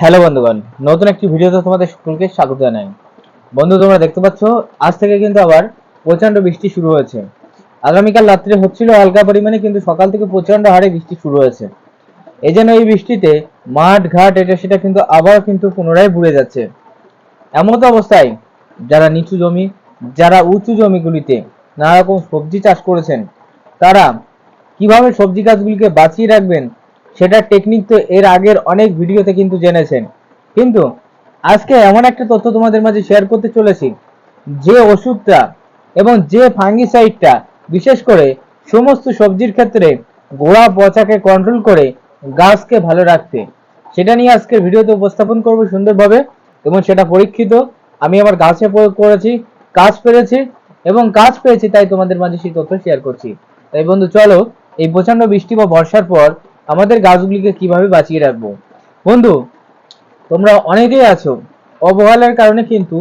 Hello বন্ধুগণ, নতুন একটি ভিডিওতে তোমাদের সকলকে স্বাগত জানাই। বন্ধু, তোমরা দেখতে পাচ্ছ, আজ থেকে কিন্তু আবার প্রচণ্ড বৃষ্টি শুরু হয়েছে। আগামীকাল রাত্রে হচ্ছিল হালকা পরিমাণে, কিন্তু সকাল থেকে প্রচণ্ড হারে বৃষ্টি শুরু হয়েছে। এই জন্য এই বৃষ্টিতে মাঠ, ঘাট, এটা সেটা কিন্তু আবার কিন্তু পুনরায় বুড়ে যাচ্ছে। এমন তো অবস্থায় যারা নিচু জমি, যারা উঁচু জমিগুলিতে নানা রকম সবজি চাষ করেছেন, তারা কীভাবে সবজি গাছগুলিকে বাঁচিয়ে রাখবেন সেটা টেকনিক তো এর আগের অনেক ভিডিওতে কিন্তু জেনেছেন। কিন্তু আজকে এমন একটা তথ্য তোমাদের মাঝে শেয়ার করতে চলেছি, যে ওষুধটা এবং যে ফাঙ্গিসাইডটা বিশেষ করে সমস্ত সবজির ক্ষেত্রে গোড়া পচাকে কন্ট্রোল করে গাছকে ভালো রাখতে। সেটা নিয়ে আজকের ভিডিওতে উপস্থাপন করব সুন্দরভাবে এবং সেটা পরীক্ষিত। আমি আমার গাছে প্রয়োগ করেছি কাজ পেরেছি এবং কাজ পেয়েছি তাই তোমাদের মাঝে সেই তথ্য শেয়ার করছি। তাই বন্ধু, চলো এই প্রচণ্ড বৃষ্টি বা বর্ষার পর আমাদের গাছগুলিকে কীভাবে বাঁচিয়ে রাখব? বন্ধু, তোমরা অনেকেই আছো। অবহেলার কারণে কিন্তু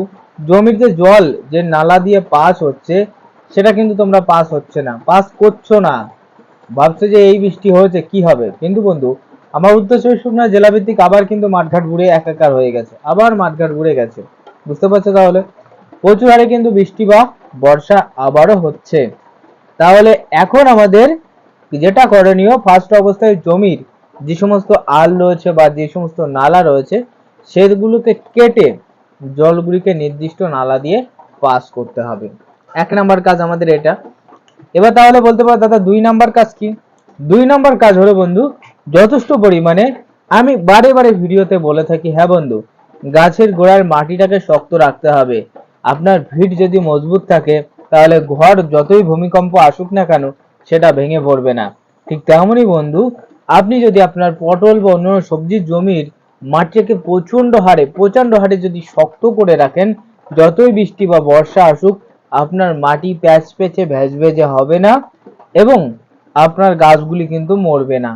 জমির যে জল, যে নালা দিয়ে পাস হচ্ছে, সেটা কিন্তু তোমরা পাস হচ্ছে না, পাস করছ না। ভাবছ যে এই বৃষ্টি হয়েছে, কি হবে? কিন্তু বন্ধু, আমার উত্তর চব্বিশ পরগনা জেলা ভিত্তিক আবার কিন্তু মাঠঘাট ঘুরে একাকার হয়ে গেছে, আবার মাঠঘাট ঘুরে গেছে। বুঝতে পারছ তাহলে? প্রচুর হারে কিন্তু বৃষ্টি বা বর্ষা আবারও হচ্ছে। তাহলে এখন আমাদের যেটা করণীয় ফার্স্ট অবস্থায় জমির যে সমস্ত আল রয়েছে বা যে সমস্ত নালা রয়েছে সেগুলোকে কেটে জলগুলিকে নির্দিষ্ট নালা দিয়ে পাস করতে হবে। এক নাম্বার কাজ আমাদের এটা। এবার তাহলে বলতে পারো, দাদা, দুই নাম্বার কাজ কি? দুই নাম্বার কাজ হলো, বন্ধু, যথেষ্ট পরিমাণে আমি বারে বারে ভিডিওতে বলে থাকি হ্যাঁ বন্ধু, গাছের গোড়ার মাটিটাকে শক্ত রাখতে হবে। আপনার ভিট যদি মজবুত থাকে, তাহলে ঘর যতই ভূমিকম্প আসুক না কেন সেটা ভেঙে পড়বে না। ঠিক তেমনই বন্ধু, আপনি যদি আপনার পটল বা অন্য সবজির জমির মাটিকে প্রচণ্ড হারে প্রচণ্ড হারে যদি শক্ত করে রাখেন, যতই বৃষ্টি বা বর্ষা আসুক, আপনার মাটি প্যাচ ভেজ ভেজে হবে না এবং আপনার গাছগুলি কিন্তু মরবে না।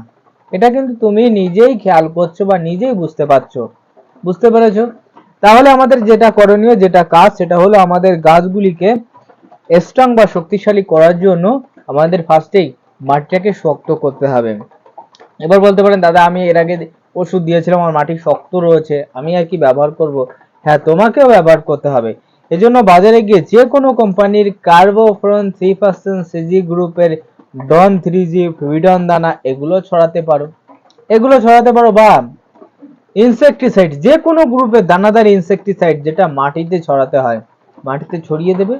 এটা কিন্তু তুমি নিজেই খেয়াল করছ বা নিজেই বুঝতে পারছ। বুঝতে পেরেছ? তাহলে আমাদের যেটা করণীয়, যেটা কাজ, সেটা হলো আমাদের গাছগুলিকে স্ট্রং বা শক্তিশালী করার জন্য আমাদের ফার্স্টেই মাটিটাকে শক্ত করতে হবে। এবার বলতে পারেন, দাদা, আমি এর আগে ওষুধ দিয়েছিলাম, আমার মাটি শক্ত রয়েছে, আমি আর কি ব্যবহার করব? হ্যাঁ তোমাকেও ব্যবহার করতে হবে। এজন্য বাজারে গিয়ে যে কোনো কোম্পানির কার্বোফ্রন থ্রি পার্সেন্ট সিজি গ্রুপের ডন থ্রি জি ফ্রিডন দানা, এগুলো ছড়াতে পারো। এগুলো ছড়াতে পারো বা ইনসেকটিসাইড যে কোনো গ্রুপের দানাদার ইনসেকটিসাইড যেটা মাটিতে ছড়াতে হয়, মাটিতে ছড়িয়ে দেবে।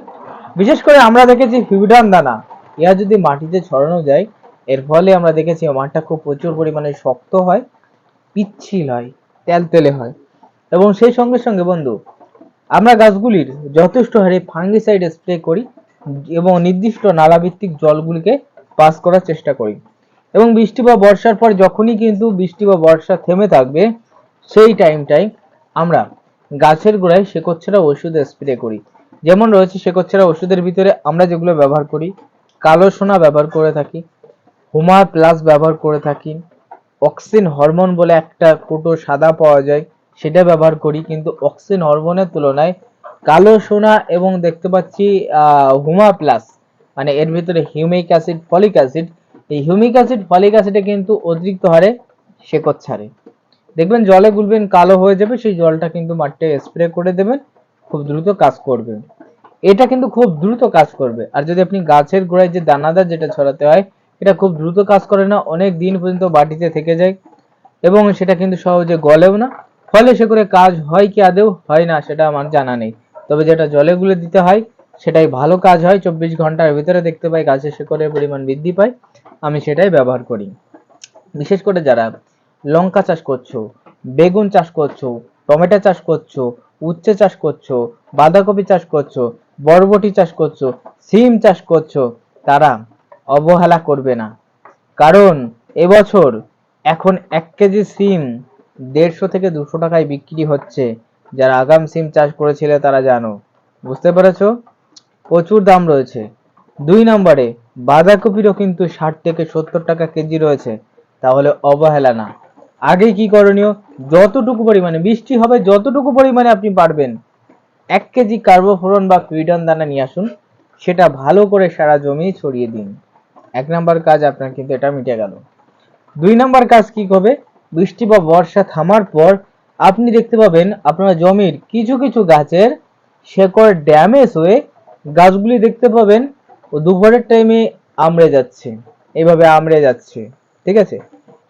বিশেষ করে আমরা দেখেছি ফিউডান দানা। ইয়া যদি মাটিতে ছড়ানো যায়, এর ফলে আমরা দেখেছি মাঠটা খুব প্রচুর পরিমাণে শক্ত হয়, পিচ্ছিল হয়, তেলতেলে হয়। এবং সেই সঙ্গে সঙ্গে বন্ধু, আমরা গাছগুলির যথেষ্ট হারে ফাঙ্গিসাইড স্প্রে করি এবং নির্দিষ্ট নালাভিত্তিক জলগুলিকে পাস করার চেষ্টা করি। এবং বৃষ্টি বা বর্ষার পর যখনই কিন্তু বৃষ্টি বা বর্ষা থেমে থাকবে, সেই টাইমটাই আমরা গাছের গোড়ায় শেকড়ছাড়া ওষুধ স্প্রে করি। যেমন রয়েছে শেকড়ছাড়া ওষুধের ভিতরে আমরা যেগুলো ব্যবহার করি কালো সোনা ব্যবহার করে থাকি, হুমা প্লাস ব্যবহার করে থাকি, অক্সিন হরমোন বলে একটা কোটো সাদা পাওয়া যায়, সেটা ব্যবহার করি, কিন্তু অক্সিন হরমোনের তুলনায় কালো সোনা এবং দেখতে পাচ্ছি হুমা প্লাস মানে এর ভিতরে হিউমিক অ্যাসিড, ফলিক অ্যাসিড, এই হিউমিক অ্যাসিড, ফলিক অ্যাসিডে কিন্তু অতিরিক্ত হারে শেকড় ছাড়ে। দেখবেন জলে গুলবেন, কালো হয়ে যাবে, সেই জলটা কিন্তু মাটিতে স্প্রে করে দেবেন, খুব দ্রুত কাজ করবে। এটা কিন্তু খুব দ্রুত কাজ করবে। আর যদি আপনি গাছের গোড়ায় যে দানাদার যেটা ছড়াতে হয়, এটা খুব দ্রুত কাজ করে না, অনেক দিন পর্যন্ত বাটিতে থেকে যায় এবং সেটা কিন্তু সহজে গলেও না। ফলে সে করে কাজ হয় কি আদেও হয় না, সেটা আমার জানা নেই। তবে যেটা জলে গুলে দিতে হয়, সেটাই ভালো কাজ হয়। চব্বিশ ঘণ্টার ভিতরে দেখতে পাই গাছের শেকড়ের পরিমাণ বৃদ্ধি পায়। আমি সেটাই ব্যবহার করি। বিশেষ করে যারা লঙ্কা চাষ করছ, বেগুন চাষ করছ, টমেটো চাষ করছ, উচ্ছে চাষ করছ, বাঁধাকপি চাষ করছ বরবটি চাষ করছ, সিম চাষ করছ, তারা অবহেলা করবে না। কারণ এবছর এখন এক কেজি সিম দেড়শো থেকে দুশো টাকায় বিক্রি হচ্ছে। যারা আগাম সিম চাষ করেছিলে তারা জানো। বুঝতে পেরেছ? প্রচুর দাম রয়েছে। দুই নম্বরে, বাঁধাকপিরও কিন্তু ষাট থেকে সত্তর টাকা কেজি রয়েছে। তাহলে অবহেলা না। আগে কি করণীয়? যতটুকু পরিমাণে, বৃষ্টি হবে যতটুকু পরিমাণে আপনি পারবেন। এক কেজি কার্বোফোরন বা কুইডন দানা নিয়ে আসুন, সেটা ভালো করে সারা জমি ছড়িয়ে দিন। এক নাম্বার কাজ আপনার কিন্তু এটা মিটে গেল। দুই নাম্বার কাজ কি হবে বৃষ্টি বা বর্ষা থামার পর আপনি দেখতে পাবেন আপনার জমির কিছু কিছু গাছের শেকড় ড্যামেজ হয়ে গাছগুলি দেখতে পাবেন ও দুপুরের টাইমে আমড়ে যাচ্ছে। এইভাবে আমড়ে যাচ্ছে। ঠিক আছে?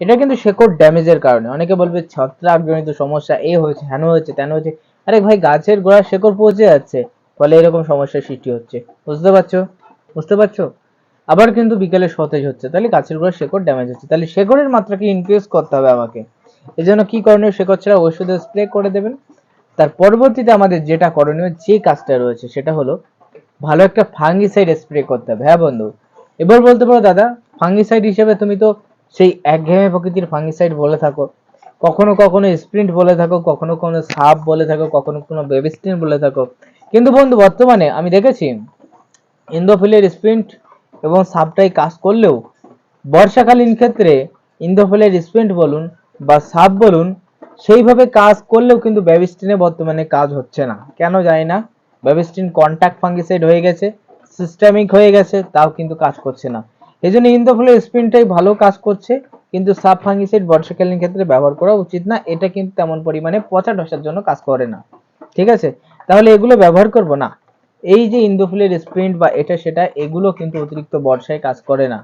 এটা কিন্তু শেকড় ড্যামেজের কারণে। অনেকে বলবে ছত্রাকজনিত সমস্যা, এ হয়েছে, হেন হয়েছে, তেন হয়েছে। আরে ভাই, গাছের গোড়ার শেকড় পচে যাচ্ছে। ফলে এরকম সমস্যার সৃষ্টি হচ্ছে। বুঝতে পারছ? বুঝতে পারছ? আবার কিন্তু বিকেলে সতেজ হচ্ছে। তাহলে গাছের গোড়ার শেকড় ড্যামেজ হচ্ছে। তাহলে শেকড়ের মাত্রাকে ইনক্রিজ করতে হবে আমাকে। এই জন্য কি করণীয়? শেকড় ছাড়া ওষুধের স্প্রে করে দেবেন। তার পরবর্তীতে আমাদের যেটা করণীয়, যে কাজটা রয়েছে, সেটা হলো ভালো একটা ফাঙ্গিসাইড স্প্রে করতে হবে। হ্যাঁ বন্ধু? এবার বলতে পারো, দাদা ফাঙ্গিসাইড হিসেবে তুমি তো সেই একঘেয়েমি প্রকৃতির ফাঙ্গিসাইড বলে থাকো। কখনো কখনো স্প্রিন্ট বলে থাকো, কখনো কখনো সাপ বলে থাকো, কখনো কখনো বেবিস্টিন বলে থাকো। কিন্তু বন্ধু, বর্তমানে আমি দেখেছি, ইন্দোফিলের স্প্রিন্ট এবং সাপটাই কাজ করলেও বর্ষাকালীন ক্ষেত্রে ইন্দোফিলের স্প্রিন্ট বলুন বা সাপ বলুন, সেইভাবে কাজ করলেও কিন্তু ব্যাবিস্টিনে বর্তমানে কাজ হচ্ছে না। কেন জানি না ব্যাবিস্টিন কন্ট্যাক্ট ফাঙ্গিসাইড হয়ে গেছে সিস্টেমিক হয়ে গেছে, তাও কিন্তু কাজ করছে না। এই জন্য ইন্দোফিলের স্প্রিন্টটাই ভালো কাজ করছে, কিন্তু সাব ফাঙ্গিসাইড বর্ষাকালীন ক্ষেত্রে ব্যবহার করা উচিত না, এটা কিন্তু তেমন পরিমাণে পচা ঢসার জন্য কাজ করে না। ঠিক আছে? তাহলে এগুলো ব্যবহার করব না। এই যে ইন্দোফিলের স্প্রিন্ট বা এটা সেটা, এগুলো কিন্তু অতিরিক্ত বর্ষায় কাজ করে না।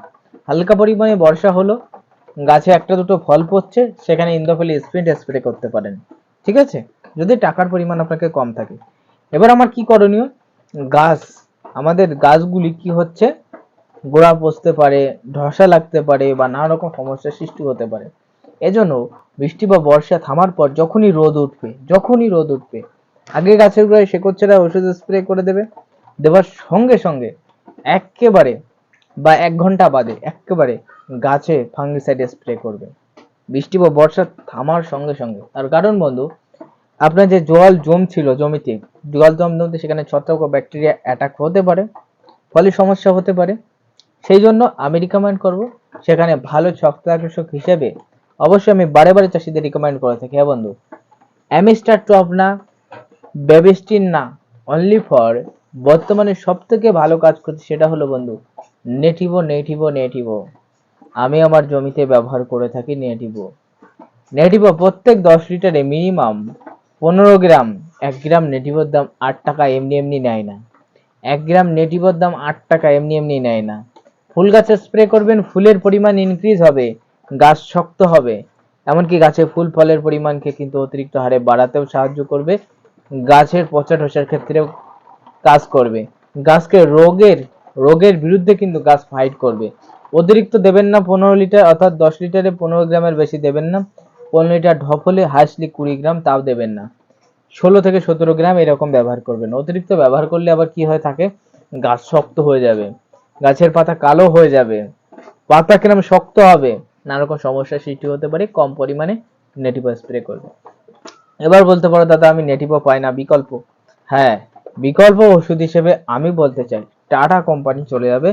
হালকা পরিমাণে বর্ষা হলো, গাছে একটা দুটো ফল পড়ছে, সেখানে ইন্দোফিল স্প্রিন্ট স্প্রে করতে পারেন। ঠিক আছে? যদি টাকার পরিমাণ আপনাকে কম থাকে। এবার আমার কি করণীয়? গাছ। আমাদের গাছগুলি কি হচ্ছে? গোড়া পচতে পারে, ধসা লাগতে পারে বা নানা রকম সমস্যার সৃষ্টি হতে পারে। এজন্য বৃষ্টি বা বর্ষা থামার পর যখনই রোদ উঠবে, যখনই রোদ উঠবে, আগে গাছের গোড়ায় শেকড় ওষুধ স্প্রে করে দেবে। দেওয়ার সঙ্গে সঙ্গে একেবারে বা এক ঘণ্টা বাদে একেবারে গাছে ফাঙ্গিসাইড স্প্রে করবে। বৃষ্টি বা বর্ষা থামার সঙ্গে সঙ্গে। তার কারণ বন্ধু, আপনার যে জল জমছিল জমিতে, জল জম জমতে সেখানে ছত্রাক ও ব্যাকটেরিয়া অ্যাটাক হতে পারে, ফলে সমস্যা হতে পারে। সেই জন্য আমি রিকমেন্ড করব। সেখানে ভালো ছত্রাকনাশক হিসেবে অবশ্যই আমি বারে বারে চাষিদের রিকমেন্ড করে থাকি হ্যাঁ বন্ধু? অ্যামিস্টার টপ না বেবিস্টিন না অনলি ফর বর্তমানে সব থেকে ভালো কাজ করছে সেটা হলো বন্ধু নেটিভো নেটিভো নেটিভো আমি আমার জমিতে ব্যবহার করে থাকি নেটিভো নেটিভো প্রত্যেক দশ লিটারে মিনিমাম পনেরো গ্রাম, এক গ্রাম নেটিভোর দাম আট টাকা এমনি এমনি নেয় না। এক গ্রাম নেটিভোর দাম আট টাকা এমনি এমনি নেয় না। ফুল গাছে স্প্রে করবেন, ফুলের পরিমাণ ইনক্রিজ হবে, গাছ শক্ত হবে। এমনকি গাছে ফুল, ফলের পরিমাণকে কিন্তু অতিরিক্ত হারে বাড়াতেও সাহায্য করবে। গাছের পচা ঢোসার ক্ষেত্রেও কাজ করবে। গাছকে রোগের রোগের বিরুদ্ধে কিন্তু গাছ ফাইট করবে। অতিরিক্ত দেবেন না পনেরো লিটার, অর্থাৎ দশ লিটারে পনেরো গ্রামের বেশি দেবেন না। পনেরো লিটার ঢপ হলে হাসলি কুড়ি গ্রাম, তাও দেবেন না। ষোলো থেকে সতেরো গ্রাম এরকম ব্যবহার করবেন। অতিরিক্ত ব্যবহার করলে আবার কি হয়ে থাকে? গাছ শক্ত হয়ে যাবে। গাছের পাতা কালো হয়ে যাবে। পাতা কিরম শক্ত হবে। নানা রকম সমস্যার সৃষ্টি হতে পারে, কম পরিমাণে নেটিভ স্প্রে করবে। এবার বলতে পারো, দাদা, আমি নেটিভও পাই না, বিকল্প। হ্যাঁ বিকল্প ওষুধ হিসেবে আমি বলতে চাই, টাটা কোম্পানি চলে যাবে।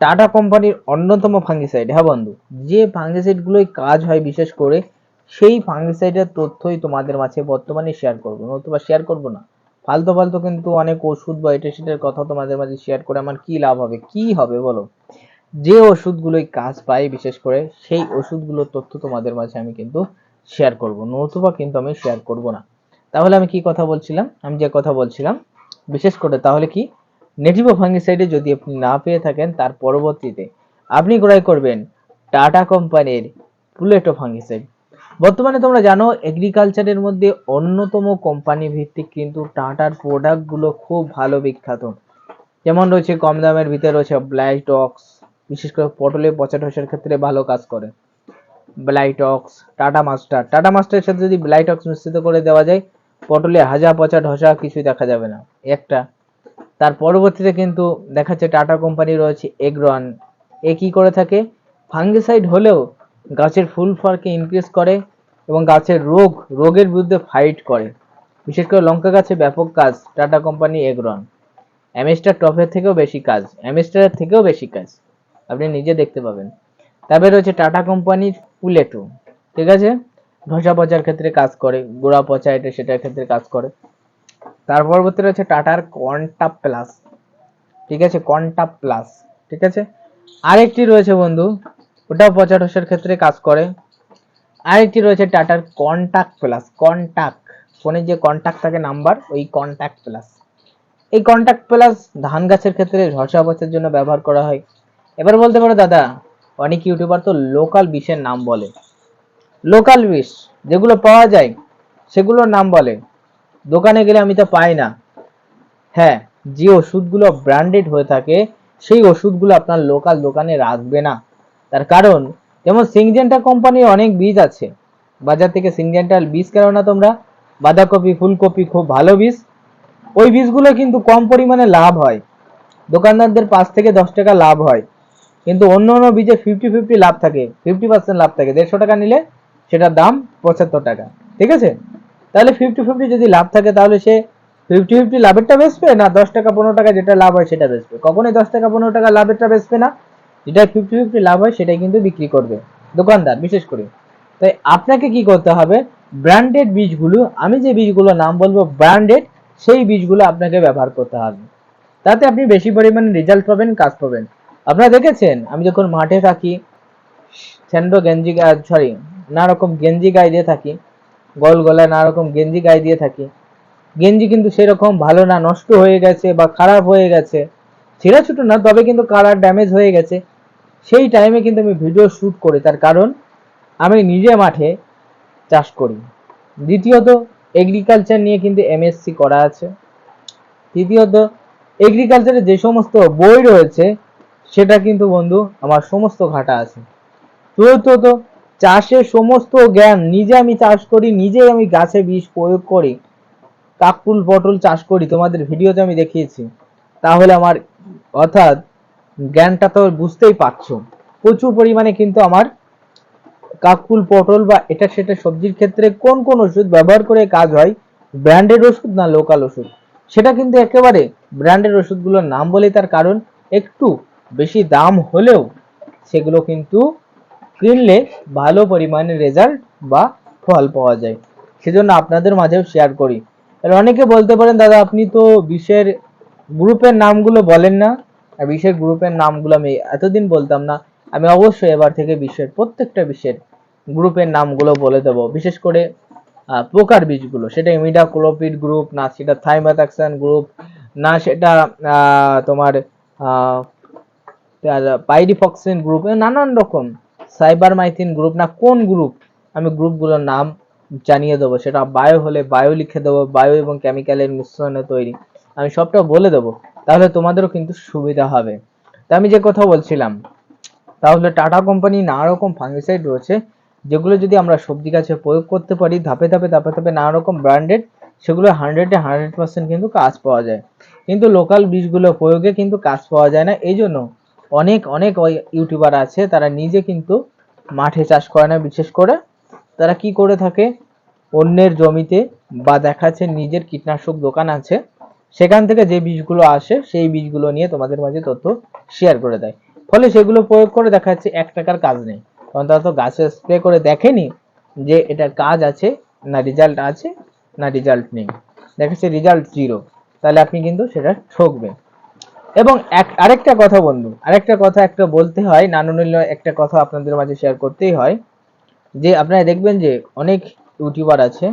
টাটা কোম্পানির অন্যতম ফাঙ্গিসাইড হ্যাঁ বন্ধু? যে ফাঙ্গিসাইড গুলোই কাজ হয় বিশেষ করে, সেই ফাঙ্গিসাইডের তথ্যই তোমাদের মাঝে বর্তমানে শেয়ার করব, নতুবা শেয়ার করব না। ফালতু ফালতু কিন্তু অনেক ওষুধ বা এটা সেটার কথা তোমাদের মাঝে শেয়ার করে আমার কি লাভ হবে? কি হবে বলো? যে ওষুধগুলোই কাজ পায়, বিশেষ করে সেই ওষুধগুলোর তথ্য তোমাদের মাঝে আমি কিন্তু শেয়ার করব। নতুবা কিন্তু আমি শেয়ার করব না। তাহলে আমি কি কথা বলছিলাম? আমি যে কথা বলছিলাম, বিশেষ করে তাহলে কি? নেটিভ ফাঙ্গিসাইডে যদি আপনি না পেয়ে থাকেন, তার পরবর্তীতে আপনি ক্রয় করবেন টাটা কোম্পানির পুলেটো ফাঙ্গিসাইড বর্তমানে তোমরা জানো এগ্রিকালচারের মধ্যে অন্যতম কোম্পানি ভিত্তিক কিন্তু টাটার প্রোডাক্টগুলো খুব ভালো বিখ্যাত। যেমন রয়েছে, কম দামের ভিতরে রয়েছে ব্লাইটক্স বিশেষ করে পটলে পচা ঢোসার ক্ষেত্রে ভালো কাজ করে। ব্লাইটক্স টাটা মাস্টার টাটা মাস্টারের সাথে যদি ব্লাইটক্স মিশ্রিত করে দেওয়া যায়, পটলে হাজা পচা ঢসা কিছুই দেখা যাবে না। একটা। তার পরবর্তীতে কিন্তু দেখাচ্ছে টাটা কোম্পানি রয়েছে এগ্রন এ কি করে থাকে? ফাঙ্গিসাইড হলেও গাছের ফুল ফলকে ইনক্রিজ করে এবং গাছের রোগ, রোগের বিরুদ্ধে ফাইট করে। বিশেষ করে লঙ্কা গাছে ব্যাপক কাজ টাটা কোম্পানি এগ্রন অ্যামেস্টার টপের থেকেও বেশি কাজ অ্যামেস্টারের থেকেও বেশি কাজ। আপনি নিজে দেখতে পাবেন। তারপরে রয়েছে টাটা কোম্পানির পুলেটো ঠিক আছে? ধসা পচার ক্ষেত্রে কাজ করে, গোড়া পচা এটা সেটার ক্ষেত্রে কাজ করে। তার পরবর্তী রয়েছে টাটার কন্টা প্লাস ঠিক আছে? কন্টা প্লাস ঠিক আছে? আরেকটি রয়েছে বন্ধু ওটাও পচা ঢসার ক্ষেত্রে কাজ করে। আরেকটি রয়েছে টাটার কন্ট্যাক্ট প্লাস কন্টাক্ট ফোনের যে কন্টাক্ট থাকে নাম্বার ওই কন্ট্যাক্ট প্লাস এই কন্ট্যাক্ট প্লাস ধান গাছের ক্ষেত্রে ঝরসা অবস্থার জন্য ব্যবহার করা হয়। এবার বলতে পারো দাদা, অনেক ইউটিউবার তো লোকাল বিষের নাম বলে। লোকাল বিষ যেগুলো পাওয়া যায়, সেগুলোর নাম বলে। দোকানে গেলে আমি তো পাই না। হ্যাঁ যে ওষুধগুলো ব্র্যান্ডেড হয়ে থাকে, সেই ওষুধগুলো আপনার লোকাল দোকানে রাখবে না। তার কারণ, যেমন সিংজেন্টা কোম্পানির অনেক বীজ আছে। বাজার থেকে সিংজেন্টার বীজ কেন না তোমরা? বাঁধাকপি, ফুলকপি খুব ভালো বীজ। ওই বীজগুলো কিন্তু কম পরিমাণে লাভ হয়। দোকানদারদের পাঁচ থেকে দশ টাকা লাভ হয়। কিন্তু অন্য অন্য বীজে ফিফটি ফিফটি লাভ থাকে ফিফটি পার্সেন্ট লাভ থাকে। দেড়শো টাকা নিলে সেটার দাম পঁচাত্তর টাকা। ঠিক আছে? তাহলে ফিফটি ফিফটি যদি লাভ থাকে, তাহলে সে ফিফটি ফিফটি লাভেরটা বেচবে না দশ টাকা পনেরো টাকা যেটা লাভ হয় সেটা বেচবে? কখনোই দশ টাকা পনেরো টাকা লাভেরটা বেচবে না। যেটা ফিফটি ফিফটি লাভ হয়, সেটাই কিন্তু বিক্রি করবে। দোকানদার, বিশেষ করে। তাই আপনাকে কি করতে হবে? ব্র্যান্ডেড বীজগুলো, আমি যে বীজগুলো নাম বলব ব্র্যান্ডেড সেই বীজগুলো আপনাকে ব্যবহার করতে হবে। তাতে আপনি বেশি পরিমাণে রেজাল্ট পাবেন, কাজ পাবেন। আপনারা দেখেছেন, আমি যখন মাঠে থাকি, স্যান্ডো গেঞ্জি সরি নানা রকম গেঞ্জি গায়ে দিয়ে থাকি, গোল গলায় নানা রকম গেঞ্জি গায়ে দিয়ে থাকি, গেঞ্জি কিন্তু সেরকম ভালো না, নষ্ট হয়ে গেছে বা খারাপ হয়ে গেছে। ছেঁড়া ছোটো না, তবে কিন্তু কালার ড্যামেজ হয়ে গেছে। সেই টাইমে কিন্তু আমি ভিডিও শ্যুট করি। তার কারণ, আমি নিজে মাঠে চাষ করি। দ্বিতীয়ত এগ্রিকালচার নিয়ে কিন্তু এমএসসি করা আছে। তৃতীয়ত এগ্রিকালচারে যে সমস্ত বই রয়েছে, সেটা কিন্তু বন্ধু, আমার সমস্ত ঘাটা আছে। চতুর্থত, চাষের সমস্ত জ্ঞান নিজে আমি চাষ করি, নিজেই আমি গাছে বিষ প্রয়োগ করি কাকুল পটল চাষ করি। তোমাদের ভিডিওতে আমি দেখিয়েছি। তাহলে আমার, অর্থাৎ জ্ঞানটা তো বুঝতেই পারছ। প্রচুর পরিমাণে কিন্তু আমার কাকুল পটল বা এটা সেটা সবজির ক্ষেত্রে কোন কোন ওষুধ ব্যবহার করে কাজ হয় ব্র্যান্ডেড ওষুধ না লোকাল ওষুধ? সেটা কিন্তু একেবারে ব্র্যান্ডেড ওষুধগুলোর নাম বলে তার কারণ। একটু বেশি দাম হলেও সেগুলো কিন্তু কিনলে ভালো পরিমাণে রেজাল্ট বা ফল পাওয়া যায়। সেজন্য আপনাদের মাঝেও শেয়ার করি। অনেকে বলতে পারেন, দাদা, আপনি তো বিষের গ্রুপের নামগুলো বলেন না। বিষের গ্রুপের নামগুলো আমি এতদিন বলতাম না, আমি অবশ্যই এবার থেকে বিশ্বের প্রত্যেকটা বিশ্বের গ্রুপের নামগুলো বলে দেবো। বিশেষ করে পোকার বীজগুলো, সেটা ইমিডাক্লোপিড গ্রুপ না সেটা থাইমাথাক্সান গ্রুপ না সেটা তোমার পাইরিফক্সিন গ্রুপ নানান রকম সাইবার মাইথিন গ্রুপ না কোন গ্রুপ আমি গ্রুপগুলোর নাম জানিয়ে দেবো, সেটা বায়ো হলে বায়ো লিখে দেবো বায়ো এবং কেমিক্যালের মিশ্রণে তৈরি। আমি সবটা বলে দেবো। তাহলে তোমাদেরও কিন্তু সুবিধা হবে। তা আমি যে কথা বলছিলাম, তাহলে টাটা কোম্পানি নানা রকম ফাঙ্গিসাইড রয়েছে, যেগুলো যদি আমরা সবজি গাছে প্রয়োগ করতে পারি, ধাপে ধাপে ধাপে ধাপে নানা রকম ব্র্যান্ডেড সেগুলো হান্ড্রেডে হান্ড্রেড পার্সেন্ট কিন্তু কাজ পাওয়া যায়। কিন্তু লোকাল বীজগুলো প্রয়োগে কিন্তু কাজ পাওয়া যায় না এই জন্য অনেক অনেক ইউটিউবার আছে, তারা নিজে কিন্তু মাঠে চাষ করে না, বিশেষ করে তারা কি করে থাকে, অন্যের জমিতে বা দেখাচ্ছে নিজের কীটনাশক দোকান আছে সেখান থেকে যে বীজগুলো আসে, সেই বীজগুলো নিয়ে তোমাদের মাঝে তথ্য শেয়ার করে দেয়। ফলে সেগুলো প্রয়োগ করে দেখা যাচ্ছে এক টাকার কাজ নেই। কারণ তারা তো গাছে স্প্রে করে দেখেনি যে এটার কাজ আছে না রেজাল্ট আছে, না রেজাল্ট নেই। দেখাচ্ছে রেজাল্ট জিরো তাহলে আপনি কিন্তু সেটা ঠকবেন। এবং এক, আরেকটা কথা বন্ধু, আরেকটা কথা একটা বলতে হয়, নানুনীল একটা কথা আপনাদের মাঝে শেয়ার করতেই হয়, যে আপনারা দেখবেন যে অনেক ইউটিউবার আছে,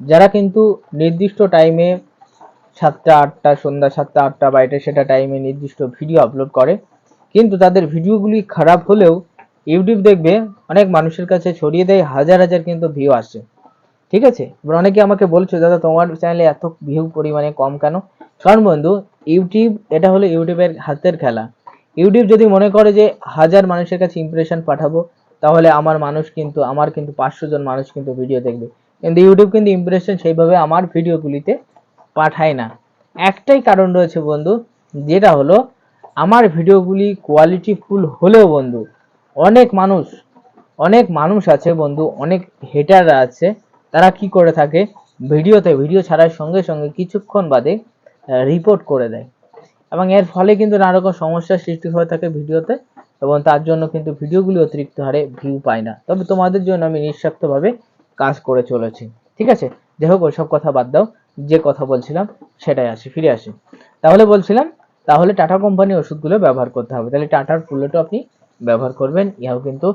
যারা কিন্তু নির্দিষ্ট টাইমে সাতটা আটটা, সন্ধ্যা সাতটা, আটটা বা এটা সেটা টাইমে নির্দিষ্ট ভিডিও আপলোড করে। কিন্তু তাদের ভিডিওগুলি খারাপ হলেও ইউটিউব দেখবে অনেক মানুষের কাছে ছড়িয়ে দেয়, হাজার হাজার কিন্তু ভিউ আসে। ঠিক আছে? এবার অনেকে আমাকে বলছো, দাদা, তোমার চ্যানেলে এত ভিউ পরিমাণে কম কেন? কারণ বন্ধু ইউটিউব এটা হলো ইউটিউবের হাতের খেলা। ইউটিউব যদি মনে করে যে হাজার মানুষের কাছে ইমপ্রেশন পাঠাবো, তাহলে আমার মানুষ কিন্তু, আমার কিন্তু পাঁচশো জন মানুষ কিন্তু ভিডিও দেখবে। কিন্তু ইউটিউব কিন্তু ইমপ্রেশন সেইভাবে আমার ভিডিওগুলিতে পাঠায় না। একটাই কারণ রয়েছে বন্ধু, যেটা হলো আমার ভিডিওগুলি কোয়ালিটিফুল হলেও বন্ধু, অনেক মানুষ অনেক মানুষ আছে বন্ধু, অনেক হেটাররা আছে, তারা কি করে থাকে, ভিডিওতে, ভিডিও ছাড়ার সঙ্গে সঙ্গে কিছুক্ষণ বাদে রিপোর্ট করে দেয়। এবং এর ফলে কিন্তু নানা রকম সমস্যার সৃষ্টি হয়ে থাকে ভিডিওতে, এবং তার জন্য কিন্তু ভিডিওগুলি অতিরিক্ত হারে ভিউ পায় না। তবে তোমাদের জন্য আমি নিঃস্বার্থভাবে কাজ করে চলেছি। ঠিক আছে? যাই হোক ওইসব কথা বাদ দাও। যে কথা বলছিলাম, সেটাই আসি, ফিরে আসি। তাহলে বলছিলাম, তাহলে টাটা কোম্পানি ওষুধগুলো ব্যবহার করতে হবে। তাহলে টাটার ফুলেটও আপনি ব্যবহার করবেন, ইহাও কিন্তু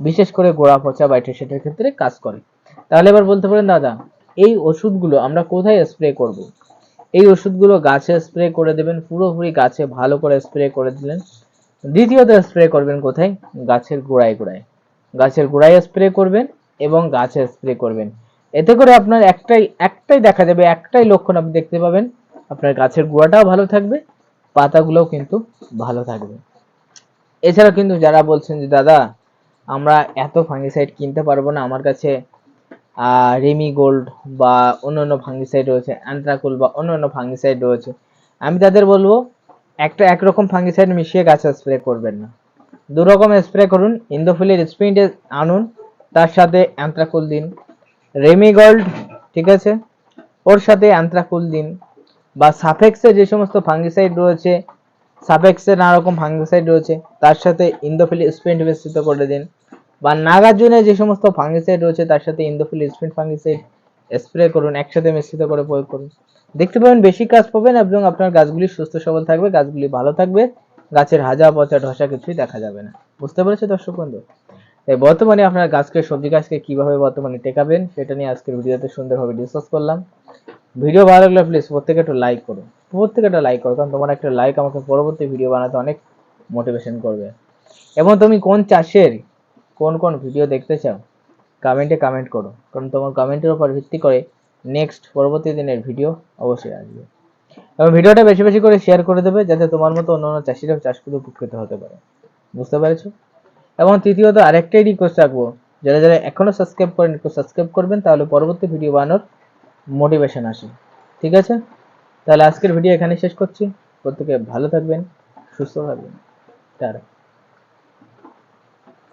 বিশেষ করে গোড়া পচা বাইটে সেটার ক্ষেত্রে কাজ করে। তাহলে এবার বলতে পারেন, দাদা, এই ওষুধগুলো আমরা কোথায় স্প্রে করব। এই ওষুধগুলো গাছে স্প্রে করে দেবেন, পুরোপুরি গাছে ভালো করে স্প্রে করে দিলেন। দ্বিতীয়ত স্প্রে করবেন কোথায়? গাছের গোড়ায় গোড়ায়। গাছের গোড়ায় স্প্রে করবেন এবং গাছে স্প্রে করবেন। এতে করে আপনার একটাই একটাই দেখা যাবে, একটাই লক্ষণ আপনি দেখতে পাবেন। আপনার গাছের গোড়াটাও ভালো থাকবে, পাতাগুলোও কিন্তু ভালো থাকবে। এছাড়া কিন্তু যারা বলছেন যে, দাদা, আমরা এত ফাঙ্গিসাইড কিনতে পারব না, আমার কাছে রেমি গোল্ড বা অন্যান্য ফাঙ্গিসাইড রয়েছে অ্যান্থ্রাকুল বা অন্যান্য ফাঙ্গিসাইড রয়েছে। আমি তাদের বলব, একটা একরকম ফাঙ্গিসাইড মিশিয়ে গাছে স্প্রে করবেন না। দু রকম স্প্রে করুন, ইন্দোফিলের স্প্রিন্টে আনুন, তার সাথে অ্যান্থ্রাকুল দিন। রেমি গোল্ড ঠিক আছে? ওর সাথে অ্যান্থ্রাকুল দিন বা সাফেক্সে যে সমস্ত ফাঙ্গিসাইড রয়েছে সাফেক্সে নানা রকম ফাঙ্গিসাইড রয়েছে, তার সাথে ইন্দোফিল স্প্রিন্ট মিশ্রিত করে দিন। বা নাগার্জুনে যে সমস্ত ফাঙ্গিসাইড রয়েছে, তার সাথে ইন্দোফিল স্প্রিন্ট ফাঙ্গিসাইড স্প্রে করুন, একসাথে মিশ্রিত করে প্রয়োগ করুন। দেখতে পাবেন, বেশি কাজ পাবেন এবং আপনার গাছগুলি সুস্থ সবল থাকবে, গাছগুলি ভালো থাকবে, গাছের হাজা পচা ঢসা কিছুই দেখা যাবে না। বুঝতে পেরেছ, দর্শক বন্ধু? তাই বর্তমানে আপনার গাছকে, সবজি গাছকে কীভাবে বর্তমানে টেকাবেন, সেটা নিয়ে আজকের ভিডিওতে সুন্দরভাবে ডিসকাস করলাম। ভিডিও ভালো লাগলে প্লিজ প্রত্যেকে একটু লাইক করো প্রত্যেকে একটা লাইক করো কারণ তোমার একটা লাইক আমাকে পরবর্তী ভিডিও বানাতে অনেক মোটিভেশন করবে। এবং তুমি কোন চাষের কোন কোন ভিডিও দেখতে চাও কমেন্টে কমেন্ট করো। কারণ তোমার কমেন্টের উপর ভিত্তি করে নেক্সট পরবর্তী দিনের ভিডিও অবশ্যই আসবে। এবং ভিডিওটা বেশি বেশি করে শেয়ার করে দেবে, যাতে তোমার মতো অন্য অন্য চাষিরাও চাষ করে উপকৃত হতে পারে। বুঝতে পেরেছ? এবং তৃতীয়ত আরেকটাই রিকোয়েস্ট রাখব। যারা যারা এখনও সাবস্ক্রাইব করেন, একটু সাবস্ক্রাইব করবেন, তাহলে পরবর্তী ভিডিও বানানোর মোটিভেশন আসে। ঠিক আছে? তাহলে আজকের ভিডিও এখানে শেষ করছি। প্রত্যেকে ভালো থাকবেন, সুস্থ থাকবেন। টাটা।